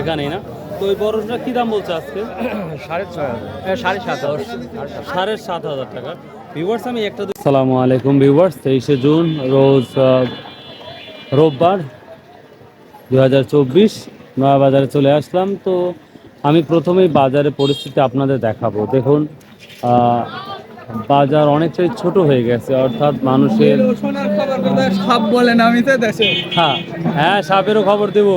এখানেই না? তো ওই বরফটা কি দাম বলছে আজকে? সাড়ে ছয় হাজার। সাড়ে সাত হাজার। সাড়ে সাত হাজার। টাকা। ভিউয়ার্স আমি একটা সালামু আলাইকুম ভিউয়ার্স তেইশে জুন রোজ রোববার দু হাজার চব্বিশ নয়া বাজারে চলে আসলাম। তো আমি প্রথমেই বাজারে পরিস্থিতি আপনাদের দেখাবো। দেখুন বাজার অনেকটাই ছোট হয়ে গেছে অর্থাৎ মানুষের সব বলেন আমি তো দেশে। হ্যাঁ হ্যাঁ সাপেরও খবর দেব।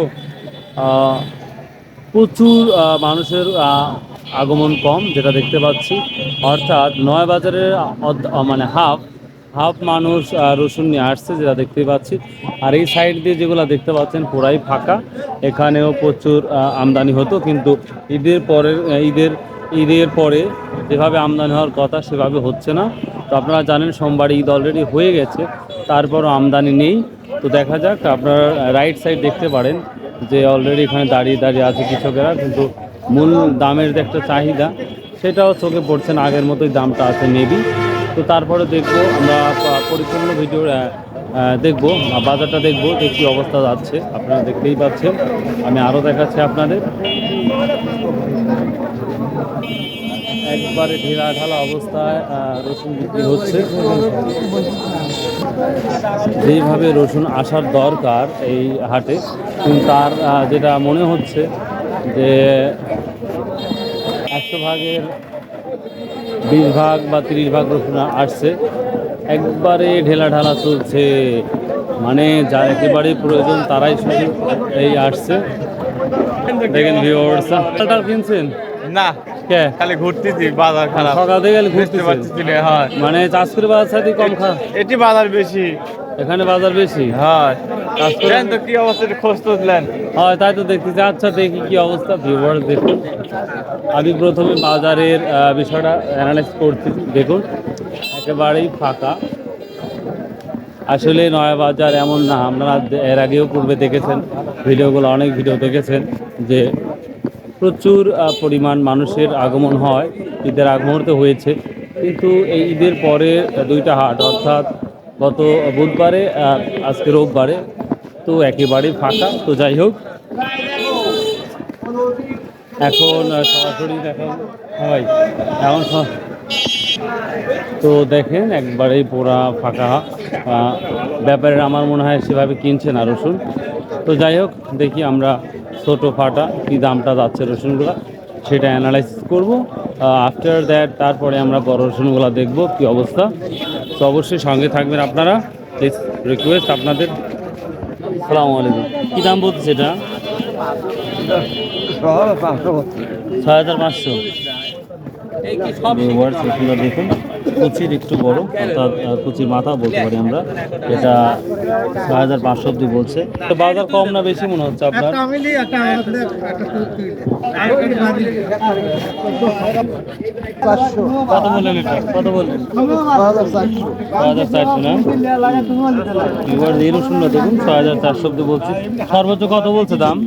প্রচুর মানুষের আগমন কম, যেটা দেখতে পাচ্ছি। অর্থাৎ নয় বাজারের মানে হাফ হাফ মানুষ রসুন নিয়ে আসছে, যেটা দেখতে পাচ্ছি। আর এই সাইড দিয়ে যেগুলো দেখতে পাচ্ছেন, পুরাই ফাঁকা। এখানেও প্রচুর আমদানি হতো, কিন্তু ঈদের পরের ঈদের ঈদের পরে যেভাবে আমদানি হওয়ার কথা, সেভাবে হচ্ছে না। তো আপনারা জানেন, সোমবার ঈদ অলরেডি হয়ে গেছে, তারপরও আমদানি নেই। তো দেখা যাক, আপনারা রাইট সাইড দেখতে পারেন। যে অলরেডি এখানে দাঁড়িয়ে দাঁড়িয়ে আছে কৃষকেরা, কিন্তু মূল দামের যে একটা চাহিদা, সেটাও চোখে পড়ছে না, আগের মতোই দামটা আছে মেবি তো তারপরে দেখব আমরা পরিপূর্ণ ভিডিও দেখব বাজারটা দেখব যে কী অবস্থা যাচ্ছে। আপনারা দেখতেই পাচ্ছেন। আমি আরও দেখাচ্ছি আপনাদের। একবারে ঢিলা ঢালা অবস্থায় রসুন বিক্রি হচ্ছে। যেইভাবে রসুন আসার দরকার এই হাটে, কিন্তু তার যেটা মনে হচ্ছে যে একশো ভাগের বিশ ভাগ বা তিরিশ ভাগ রসুন আসছে, একবারে ঢেলা ঢালা চলছে। মানে যা একেবারেই প্রয়োজন, তারাই শুধু এই আসছে। দেখেন ভিউয়ার্স কিনছেন? না। খালি ঘুরতেছি বাজার খারাপ। সকাল থেকে পারতেছি না মানে বাজার সাথে কম এটি বাজার বেশি। এখানে বাজার বেশি? হয়। তো কি অবস্থা একটু খোঁজ তো দিলেন হয় তাই তো দেখতেছি। আচ্ছা দেখি কি অবস্থা। দেখুন। আমি প্রথমে বাজারের বিষয়টা অ্যানালাইজ করছি। দেখুন একেবারেই ফাঁকা। আসলে নয়া বাজার এমন না। আপনারা এর আগেও পূর্বে দেখেছেন ভিডিওগুলো অনেক ভিডিও দেখেছেন যে প্রচুর পরিমাণ মানুষের আগমন হয় ঈদের আগ মুহূর্তে হয়েছে। কিন্তু এই ঈদের পরে দুইটা হাট অর্থাৎ গত বুধবারে আজকে রোববারে তো একেবারেই ফাঁকা। তো যাই হোক এখন সরাসরি দেখেন হয় এখন তো দেখেন একবারেই পুরা ফাঁকা। আহ, ব্যাপারের আমার মনে হয় সেভাবে কিনছে না রসুন। তো যাই হোক দেখি আমরা ছোট ফাটা, কি দামটা যাচ্ছে রসুনগুলো, সেটা অ্যানালাইসিস করব। আফটার দ্যাট তারপরে আমরা বড় রসুনগুলো দেখব, কি অবস্থা। তো অবশ্যই সঙ্গে থাকবেন আপনারা। প্লিজ রিকোয়েস্ট আপনাদের। সালামু আলাইকুম। কী দাম বলছে এটা ছয় হাজার পাঁচশো। দেখুন। কুচির একটু বড় অর্থাৎ কুচির মাথা বলতে পারি আমরা। এটা ছয় হাজার পাঁচশো অব্দি বলছে। তো বাজার কম না বেশি মনে হচ্ছে আপনার? কত বললেন এটা? কত বললেন? ছয় হাজার চারশো না? এবার এই রসুনটা দেখুন ছয় হাজার চারশো অব্দি বলছে। সর্বোচ্চ কত বলছে দাম?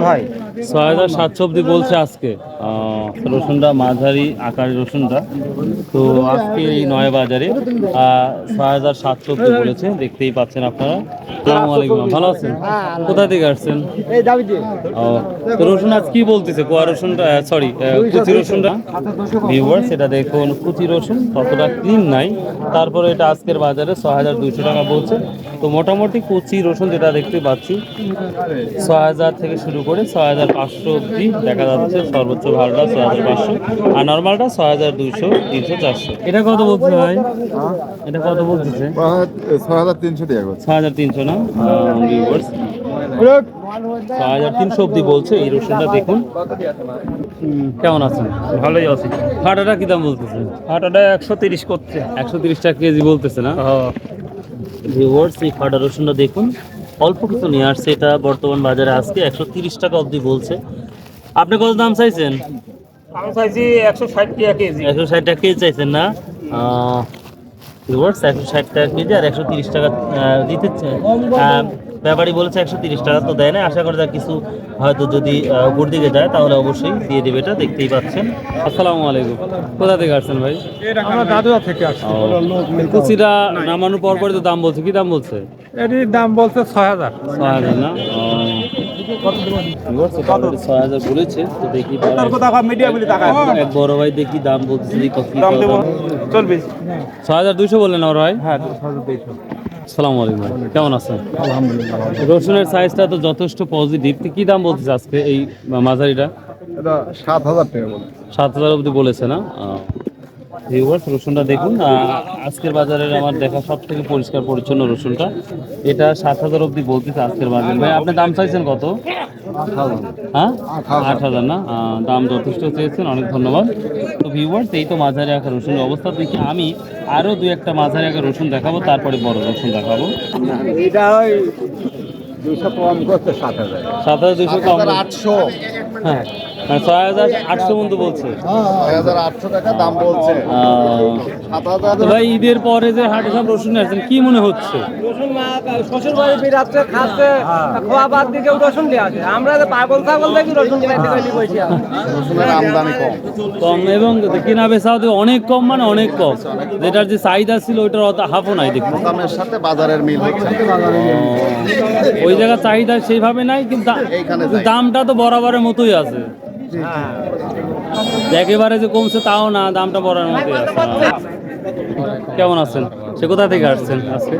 ভাই। ছয় হাজার সাতশো অব্দি বলছে আজকে। আহ, রসুনটা মাঝারি আকারের রসুনটা। তো আজকে এই নয় বাজারে আহ, ছয় হাজার সাতশো বলেছে দেখতেই পাচ্ছেন আপনারা। আসসালামু আলাইকুম ভালো আছেন? কোথা থেকে আসছেন? ও রসুন আজ কি বলতেছে? কোয়া রসুনটা সরি কুচি রসুনটা? ভিউয়ার্স এটা দেখুন কুচি রসুন ততটা ক্লিন নাই। তারপরে এটা আজকের বাজারে ছ হাজার দুইশো টাকা বলছে। তো মোটামুটি কুচি রসুন যেটা দেখতে পাচ্ছি ছ হাজার থেকে শুরু করে ছ হাজার পাঁচশো অব্দি দেখা যাচ্ছে। সর্বোচ্চ ভালোটা ছ হাজার পাঁচশো আর নর্মালটা ছ হাজার দুইশো তিনশো চারশো। এটা কত বলছে ভাই? এটা কত বলতেছে ছয় হাজার তিনশো টাকা করছে। ছ হাজার তিনশো না? ভিউয়ার্স ছ হাজার তিনশো অব্দি বলছে। এই রসুনটা দেখুন। কেমন আছেন? ভালোই আছে। ফাটাটা কি দাম বলতেছে? হাটাটা একশো তিরিশ করছে। একশো তিরিশ টাকা কেজি বলতেছে না? ভিউয়ার্স এই ফাটা রসুনটা দেখুন। অল্প কিছু নিয়ে আসছে। এটা বর্তমান বাজারে আজকে একশো তিরিশ টাকা অবধি বলছে। আপনি কত দাম চাইছেন? আমি চাইছি একশো ষাট টাকা কেজি। একশো ষাট টাকা কেজি চাইছেন না? একশো ষাট টাকা কেজি আর একশো তিরিশ টাকা দিতে ব্যাপারী বলেছে একশো তিরিশ টাকা তো দেয় না। আশা করা কিছু হয়তো যদি আহ, উপর দিকে যায় তাহলে অবশ্যই দিয়ে দেবে এটা। দেখতেই পাচ্ছেন। আসসালামু আলাইকুম। কোথা থেকে আসছেন ভাই? আমরা দাদুয়া থেকে আসছি। কুচিটা নামানোর পর পরে তো দাম বলছে। কি দাম বলছে? এটির দাম বলছে ছয় হাজার। ছয় হাজার না? ছয় হাজার বলেছে তো দেখি এক বড় ভাই দেখি দাম বলতেছে দেখি কত কি দাম চলবে ছয় হাজার দুইশো বললেন আমার ভাই? হ্যাঁ সালাম আলাইকুম কেমন আছেন? রসুনের সাইজটা তো যথেষ্ট পজিটিভ কি দাম বলতেছে আজকে এই মাঝারিটা? সাত হাজার টাকা সাত হাজার অবধি বলেছে না? ভিউয়ার্স রসুনটা দেখুন আজকের বাজারের আমার দেখা সব থেকে পরিষ্কার পরিচ্ছন্ন রসুনটা। এটা সাত হাজার অবধি বলতেছে আজকের বাজারে। ভাই আপনি দাম চাইছেন কত? হ্যাঁ? আট হাজার না? দাম যথেষ্ট চেয়েছেন অনেক ধন্যবাদ। তো ভিউয়ার্স এই তো মাঝারি আঁকা রসুনের অবস্থা। দেখি আমি আরও দু একটা মাঝারি আঁকা রসুন দেখাবো তারপরে বড় রসুন দেখাবো? এটা দুশো কম করতে সাত হাজার। সাত হাজার দুশো কম। আটশো। হ্যাঁ। মানে ছয় হাজার আটশো পর্যন্ত বলছে। টাকা দাম বলছে। ভাই ঈদের পরে যে হাটে সব রসুন আসছেন কি মনে হচ্ছে? শ্বশুর বাড়ি বেরাচ্ছে খাচ্ছে খোয়া বাদ দিয়ে কেউ রসুন দিয়ে আছে আমরা যে পাগল ছাগল দেখি রসুন। রসুনের আমদানি কম। কম এবং কিনা বেচাও অনেক কম মানে অনেক কম। যেটার যে চাহিদা ছিল ওইটার অত হাফও নাই দেখুন দামের সাথে বাজারের মিল হচ্ছে। ওই জায়গার চাহিদা সেইভাবে নাই কিন্তু। দামটা তো বরাবরের মতোই আছে। একেবারে যে কমছে তাও না দামটা বড়ার মধ্যে কেমন আছেন? সে কোথা থেকে আসছেন? আজকে?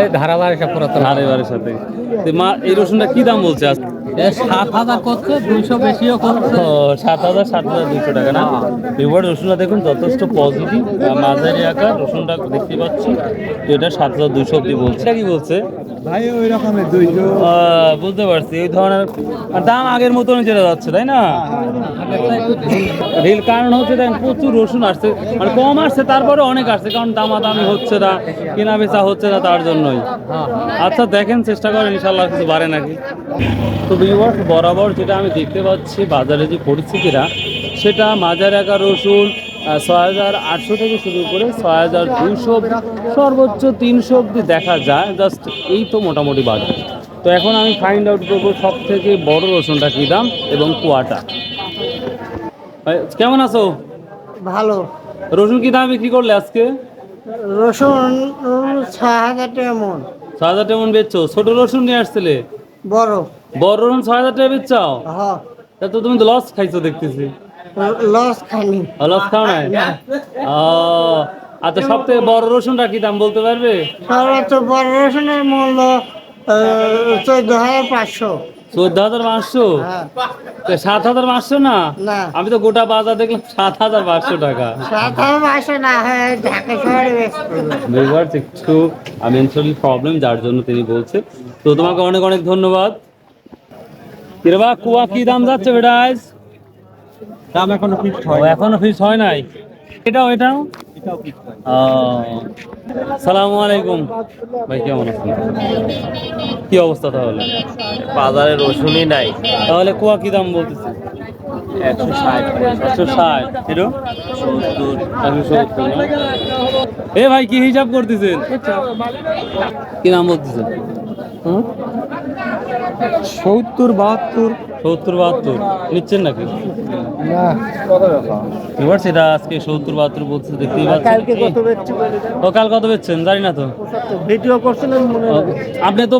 এই ধারাবার সব পুরাতন। আরেবারের সাথে। মা এই রসুনটা কি দাম বলছে আজকে সাত হাজার করছে দুইশো বেশিও করছে। সাত হাজার সাত হাজার দুশো টাকা না? এবার রসুনটা দেখুন যথেষ্ট পজিটিভ মাঝারি আকার রসুনটা দেখতে পাচ্ছি। এটা সাত হাজার দুশো অব্দি বলছে। কি বলছে? ভাই ওই রকমের দুইশো। আহ, বুঝতে পারছি এই ধরনের আর দাম আগের মতনই চলে যাচ্ছে তাই না? রিল কারণ হচ্ছে দেখেন প্রচুর রসুন আসছে মানে কম আসছে তারপরে অনেক আসছে কারণ দামাদামি হচ্ছে। না কেনা বেচা হচ্ছে না তার জন্যই। আচ্ছা দেখেন চেষ্টা করেন ইনশাল্লাহ কিছু বাড়ে নাকি। তো ভিউয়ার্স বরাবর যেটা আমি দেখতে পাচ্ছি বাজারে যে পরিস্থিতিটা সেটা মাজার একা রসুন ছয় হাজার আটশো থেকে শুরু করে ছয় হাজার দুশো সর্বোচ্চ তিনশো অব্দি দেখা যায়। জাস্ট এই তো মোটামুটি বাজার। তো এখন আমি ফাইন্ড আউট করব সব থেকে বড় রসুনটা কী দাম এবং কুয়াটা। কেমন আছো? ভালো। রসুন কি দাম বিক্রি করলে আজকে? রসুন ছয় হাজার টাকা মন। ছয় হাজার টাকা মন বেচছো? ছোট রসুন নিয়ে আসছিলে? বড়। বড় রসুন ছয় হাজার টাকা বেচছাও হ। তা তো তুমি তো লস খাইছো দেখতেছি। লস খানি লস খাও নাই? ও আচ্ছা সব থেকে বড় রসুনটা কি দাম বলতে পারবে? সর্বোচ্চ বড় রসুনের মূল্য চোদ্দ হাজার পাঁচশো। চোদ্দ হাজার পাঁচশো? হ্যাঁ। সাত হাজার পাঁচশো না? আমি তো গোটা বাজার দেখলাম সাত হাজার পাঁচশো টাকা। হয় একটু মেন্টালি প্রবলেম যার জন্য তিনি বলছে। তো তোমাকে অনেক অনেক ধন্যবাদ। কিরে বা কুয়া কি দাম যাচ্ছে বেটা আজ? দাম এখনও ফিক্সড ও, এখনও ফিস হয় নাই? এটাও এটাও? সালামু আলাইকুম। ভাই কেমন আছেন? কি অবস্থা তাহলে? বাজারে রসুনই নাই। তাহলে কুয়া কি দাম বলতেছে? একশো ষাট। একশো ষাট। এরো? একশো এ ভাই কি হিসাব করতেছেন? কি নাম বলতেছেন? সত্তর বাহাত্তর। সত্তর বাহাত্তর। নিচ্ছেন নাকি? এবার সেটা আজকে সত্তর বাহাত্তর বলছে দেখতেই পাচ্ছেন। কত বেচছি বলে দিন। ও কাল কত বেচছেন? জানি না তো। ভিডিও করছিলেন। আপনি তো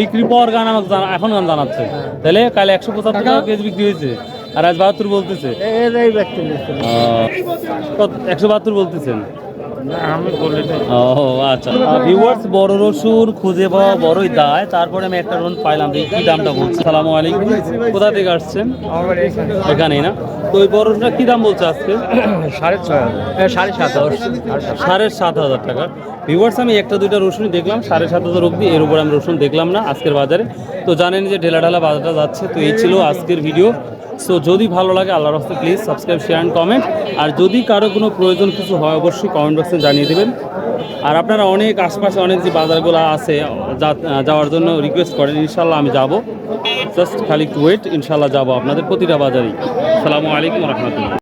বিক্রি পর গান আমাকে এখন গান জানাচ্ছে তাহলে কাল একশো পঁচাত্তর টাকা? কেজি বিক্রি হয়েছে আর আজ বাহাত্তর বলতেছে। একশো বাহাত্তর বলতেছেন। ও আচ্ছা। বড় রসুন খুঁজে পাওয়া বড়ই দায়। তারপরে আমি একটা পাইলাম দামটা বলছে? কোথা থেকে আসছেন? না? তো ওই বড় দাম বলছে আজকে? সাড়ে সাড়ে সাত হাজার সাড়ে সাত হাজার আমি একটা দুইটা রসুন দেখলাম। সাড়ে সাত হাজার অব্দি এর উপর আমি রসুন দেখলাম না আজকের বাজারে। তো জানেন যে ঢেলা ঢালা বাজারটা যাচ্ছে, তো এই ছিল আজকের ভিডিও সো যদি ভালো লাগে আল্লাহর রাস্তা please subscribe share and comment আর যদি কারও কোনো প্রয়োজন কিছু হয়, অবশ্যই কমেন্ট বক্সে জানিয়ে দেবেন। আর আপনারা অনেক আশপাশে অনেক যে বাজারগুলো আছে যাওয়ার জন্য রিকোয়েস্ট করেন ইনশাল্লাহ আমি যাব। জাস্ট খালি একটু ওয়েট ইনশাল্লাহ যাব আপনাদের প্রতিটা বাজারেই। সালামু আলাইকুম রহমতুল্লাহ।